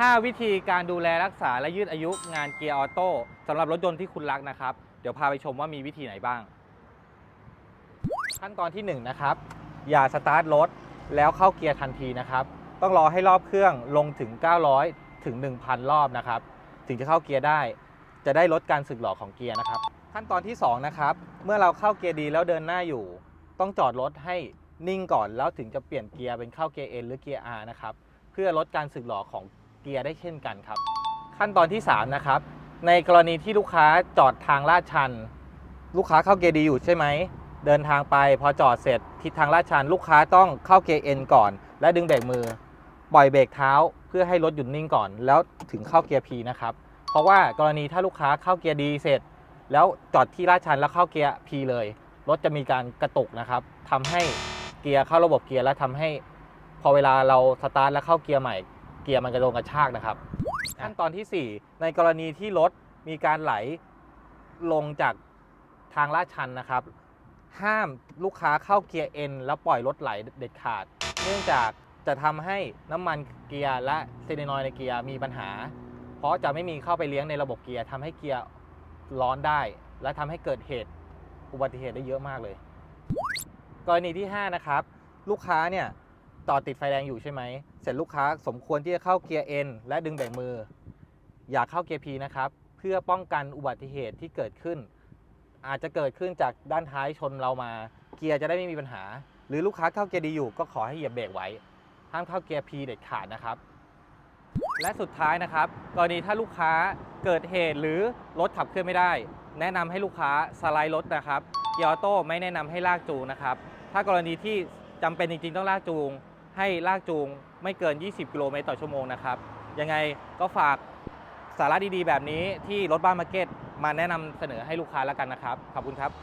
5 วิธีการดูแลรักษาและยืดอายุงานเกียร์ออโต้สำหรับรถยนต์ที่คุณรักนะครับ เดี๋ยวพาไปชมว่ามีวิธีไหนบ้าง ขั้นตอนที่1นะครับ อย่าสตาร์ทรถแล้วเข้าเกียร์ทันทีนะครับ ต้องรอให้รอบเครื่องลงถึง 900 ถึง 1,000 รอบนะครับ ถึงจะเข้าเกียร์ได้ จะได้ลดการสึกหรอของเกียร์นะครับ ขั้นตอนที่2นะครับ เมื่อเราเข้าเกียร์ดีแล้วเดินหน้าอยู่ ต้องจอดรถให้นิ่งก่อนแล้วถึงจะเปลี่ยนเกียร์เป็นเข้าเกียร์ N หรือเกียร์ R นะครับ เพื่อลดการสึกหรอของ เกียร์ได้เช่นกันครับ ขั้นตอนที่ 3 นะครับ ในกรณีที่ลูกค้าจอดทางลาดชัน ลูกค้าเข้าเกียร์ดีอยู่ใช่ไหมเดินทางไปพอจอดเสร็จทิศทางลาดชัน ลูกค้าต้องเข้าเกียร์ N ก่อน และดึงเบรกมือ ปล่อยเบรกเท้าเพื่อให้รถหยุดนิ่งก่อน แล้วถึงเข้าเกียร์ P นะครับเพราะว่ากรณีถ้าลูกค้าเข้าเกียร์ดีเสร็จ แล้วจอดที่ลาดชันแล้วเข้าเกียร์ P เลย รถจะมีการกระตุกนะครับทำให้เกียร์เข้าระบบเกียร์แล้วทำให้ พอเวลาเราสตาร์ทแล้วเข้าเกียร์ใหม่ กียร์มันกระโดงกระชากนะครับ ขั้นตอนทีสี่ 4 ในกรณีที่รถมีการไหลลงจากทางลาดชันนะครับ ห้ามลูกค้าเข้าเกียร์ N แล้วปล่อยรถไหลเด็ดขาด เนื่องจากจะทำให้น้ำมันเกียร์และเซเลนอยด์ในเกียร์มีปัญหา เพราะจะไม่มีเข้าไปเลี้ยงในระบบเกียร์ทำให้เกียร์ร้อนได้ และทำให้เกิดเหตุอุบัติเหตุได้เยอะมากเลย กรณีที่ 5 นะครับ ลูกค้าเนี่ย ต่อติดไฟแดงอยู่ใช่ไหม เสร็จลูกค้าสมควรที่จะเข้าเกียร์ N และดึงเบรกมือ อย่าเข้าเกียร์ P นะครับ เพื่อป้องกันอุบัติเหตุที่เกิดขึ้น อาจจะเกิดขึ้นจากด้านท้ายชนเรามา เกียร์จะได้ไม่มีปัญหา หรือลูกค้าเข้าเกียร์ดีอยู่ก็ขอให้เหยียบเบรกไว้ ห้ามเข้าเกียร์ P เด็ดขาดนะครับ และสุดท้ายนะครับ กรณีถ้าลูกค้าเกิดเหตุหรือรถขับเคลื่อนไม่ได้ แนะนำให้ลูกค้าสไลด์รถนะครับเกียร์ออโต้ไม่แนะนำให้ลากจูงนะครับ ถ้ากรณีที่จำเป็นจริงๆต้องลากจูง ให้ลากจูงไม่เกิน 20 กิโลเมตรต่อชั่วโมงนะครับ ยังไงก็ฝากสาระดีๆ แบบนี้ที่รถบ้านมาร์เก็ตมาแนะนำเสนอให้ลูกค้าแล้วกันนะครับ ขอบคุณครับ